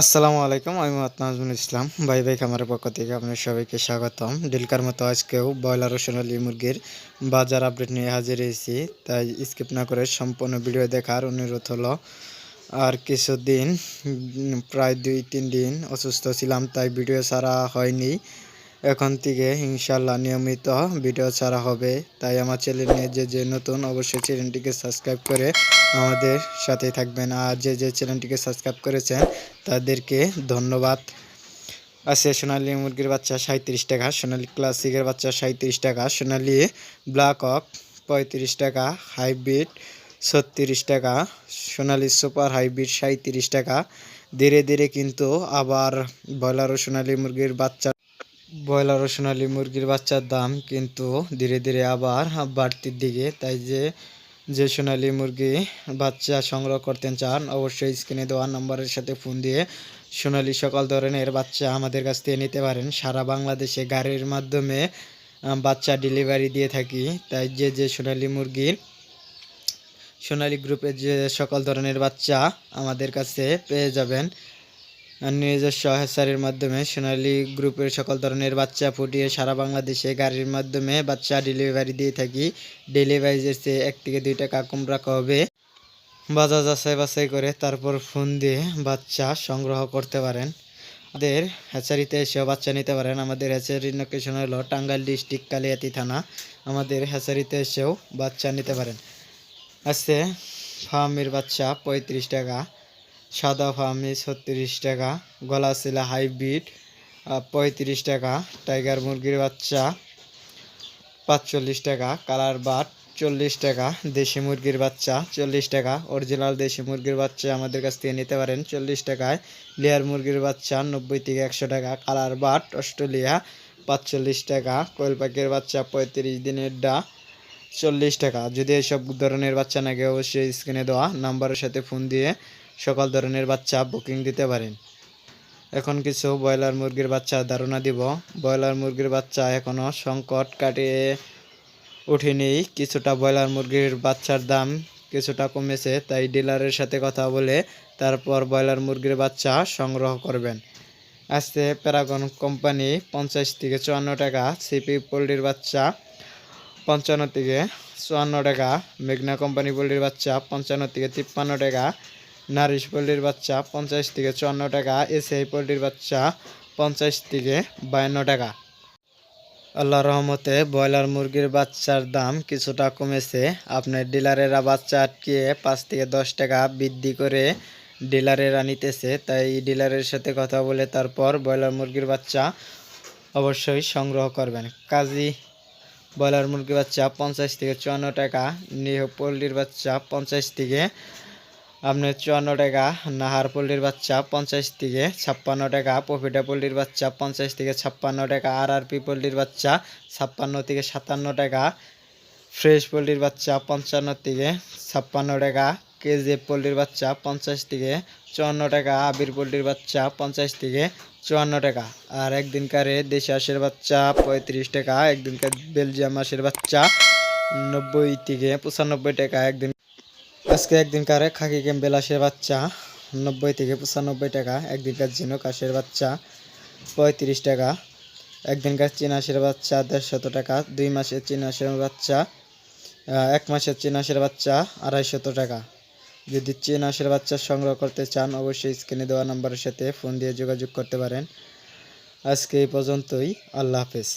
আসসালামু আলাইকুম, আমি মাতনাজমুল ইসলাম। ভাই ভাই খামারের পক্ষ থেকে আপনার সবাইকে স্বাগতম। ডিলকার মতো আজকেও ব্রয়লার ও সোনালী মুরগির বাজার আপডেট নিয়ে হাজির হয়েছি। তাই স্কিপ না করে সম্পূর্ণ ভিডিও দেখার অনুরোধ হলো, আর কিছুদিন, প্রায় দুই তিন দিন অসুস্থ ছিলাম, তাই ভিডিও ছাড়া হয়নি। এখন থেকে ইনশাল্লাহ নিয়মিত ভিডিও ছাড়া হবে। তাই আমার চ্যানেলে যে যে নতুন অবশ্যই চ্যানেলটিকে সাবস্ক্রাইব করে আমাদের সাথে থাকবেন। আর যে যে চ্যানেলটিকে সাবস্ক্রাইব করেছেন, তাদেরকে ধন্যবাদ। আছে সোনালি মুরগির বাচ্চা সাঁত্রিশ টাকা, সোনালি ক্লাসিকের বাচ্চা সাঁত্রিশ টাকা, সোনালি ব্ল্যাক হক পঁয়ত্রিশ টাকা হাইব্রিড ছত্রিশ টাকা, সোনালি সুপার হাইব্রিড সাঁত্রিশ টাকা। ধীরে ধীরে কিন্তু আবার ব্রয়লার ও সোনালি মুরগির বাচ্চা ব্রয়লার ও সোনালি মুরগির বাচ্চার দাম কিন্তু ধীরে ধীরে আবার বাড়তির দিকে। তাই যে যে সোনালি মুরগি বাচ্চা সংগ্রহ করতে চান, অবশ্যই স্ক্রিনে দেওয়া নম্বরের সাথে ফোন দিয়ে সোনালি সকল ধরনের বাচ্চা আমাদের কাছ থেকে নিতে পারেন। সারা বাংলাদেশে গাড়ির মাধ্যমে বাচ্চা ডেলিভারি দিয়ে থাকি। তাই যে যে সোনালি মুরগির, সোনালী গ্রুপের যে সকল ধরনের বাচ্চা আমাদের কাছে পেয়ে যাবেন। নিজস্ব হেসারের মাধ্যমে সোনালী গ্রুপের সকল ধরনের বাচ্চা ফুটিয়ে সারা বাংলাদেশে গাড়ির মাধ্যমে বাচ্চা ডেলিভারি দিয়ে থাকি। ডেলিভারিজের চেয়ে এক থেকে দুই টাকা কম রাখা হবে। বাজার যাচাই বাছাই করে তারপর ফোন দিয়ে বাচ্চা সংগ্রহ করতে পারেন। আমাদের হ্যাচারিতে এসেও বাচ্চা নিতে পারেন। আমাদের হ্যাচারির লোকেশন হলো টাঙ্গাইল ডিস্ট্রিক্ট কালিয়াতি থানা। আমাদের হ্যাচারিতে এসেও বাচ্চা নিতে পারেন। আছে ফার্মের বাচ্চা পঁয়ত্রিশ টাকা। সাদা ফার্মি ছত্রিশ টাকা গলা শিলা হাইব্রিড পঁয়ত্রিশ টাকা, টাইগার মুরগির বাচ্চা পাঁচচল্লিশ টাকা, কালার বাট চল্লিশ টাকা, দেশি মুরগির বাচ্চা চল্লিশ টাকা, অরিজিনাল দেশি মুরগির বাচ্চা আমাদের কাছ থেকে নিতে পারেন চল্লিশ টাকায়, লেয়ার মুরগির বাচ্চা নব্বই থেকে একশো টাকা, কালার বাট অস্ট্রেলিয়া পাঁচচল্লিশ টাকা, কোয়েল পাখির বাচ্চা পঁয়ত্রিশ দিনের ডা চল্লিশ টাকা। যদি এইসব ধরনের বাচ্চা নাকি অবশ্যই স্ক্রিনে দেওয়া নাম্বারের সাথে ফোন দিয়ে সকল ধরনের বাচ্চা বুকিং দিতে পারেন। এখন কিছু ব্রয়লার মুরগির বাচ্চা ধারণা দিব। ব্রয়লার মুরগির বাচ্চা এখনও সংকট কাটিয়ে ওঠেনি। কিছুটা ব্রয়লার মুরগির বাচ্চার দাম কিছুটা কমেছে, তাই ডিলারের সাথে কথা বলে তারপর ব্রয়লার মুরগির বাচ্চা সংগ্রহ করবেন। আজকে প্যারাগন কোম্পানি পঞ্চাশ থেকে চুয়ান্ন টাকা, সিপি পোলট্রির বাচ্চা পঞ্চান্ন থেকে চুয়ান্ন টাকা, মেঘনা কোম্পানি পোলট্রির বাচ্চা পঞ্চান্ন থেকে তিপ্পান্ন টাকা নারিশ পোলট্রির বাচ্চা পঞ্চাশ থেকে চুয়ান্ন টাকা, এসআই পোলট্রির বাচ্চা পঞ্চাশ থেকে বায়ান্ন টাকা। আল্লাহ রহমতে ব্রয়লার মুরগির বাচ্চার দাম কিছুটা কমেছে। আপনার ডিলারেরা বাচ্চা আটকিয়ে পাঁচ থেকে দশ টাকা বৃদ্ধি করে ডিলারেরা নিতেছে। তাই ডিলারের সাথে কথা বলে তারপর ব্রয়লার মুরগির বাচ্চা অবশ্যই সংগ্রহ করবেন। কাজী ব্রয়লার মুরগির বাচ্চা পঞ্চাশ থেকে চুয়ান্ন টাকা, নিহ পোলট্রির বাচ্চা পঞ্চাশ থেকে আপনার চুয়ান্ন টাকা, নাহার পোলট্রির বাচ্চা পঞ্চাশ থেকে ছাপ্পান্ন টাকা পপিটা পোলট্রির বাচ্চা পঞ্চাশ থেকে ছাপ্পান্ন টাকা, আর আর পি পোলট্রির বাচ্চা ছাপ্পান্ন থেকে সাতান্ন টাকা, ফ্রেশ পোলট্রির বাচ্চা পঞ্চান্ন থেকে ছাপ্পান্ন টাকা কেজি পোলট্রির বাচ্চা পঞ্চাশ থেকে চুয়ান্ন টাকা, আবির পোলট্রির বাচ্চা পঞ্চাশ থেকে চুয়ান্ন টাকা। আর একদিনকারে দেশি হাঁসের বাচ্চা পঁয়ত্রিশ টাকা, একদিনকার বেলজিয়াম হাঁসের বাচ্চা নব্বই থেকে পঁচানব্বই টাকা, একদিন আজকে একদিনকার খাকি ক্যাম্বেল হাঁসের বাচ্চা, নব্বই থেকে পঁচানব্বই টাকা। একদিনকার ঝিনুক হাঁসের বাচ্চা, পঁয়ত্রিশ টাকা। একদিনকার চীন হাঁসের বাচ্চা, দেড়শত টাকা। দুই মাসের চীন হাঁসের বাচ্চা এক মাসের চীন হাঁসের বাচ্চা, আড়াইশত টাকা। যদি চীন হাঁসের বাচ্চা সংগ্রহ করতে চান, অবশ্যই স্ক্রিনে দেওয়া নম্বরের সাথে ফোন দিয়ে যোগাযোগ করতে পারেন। আজকে এই পর্যন্তই। আল্লাহ হাফেজ।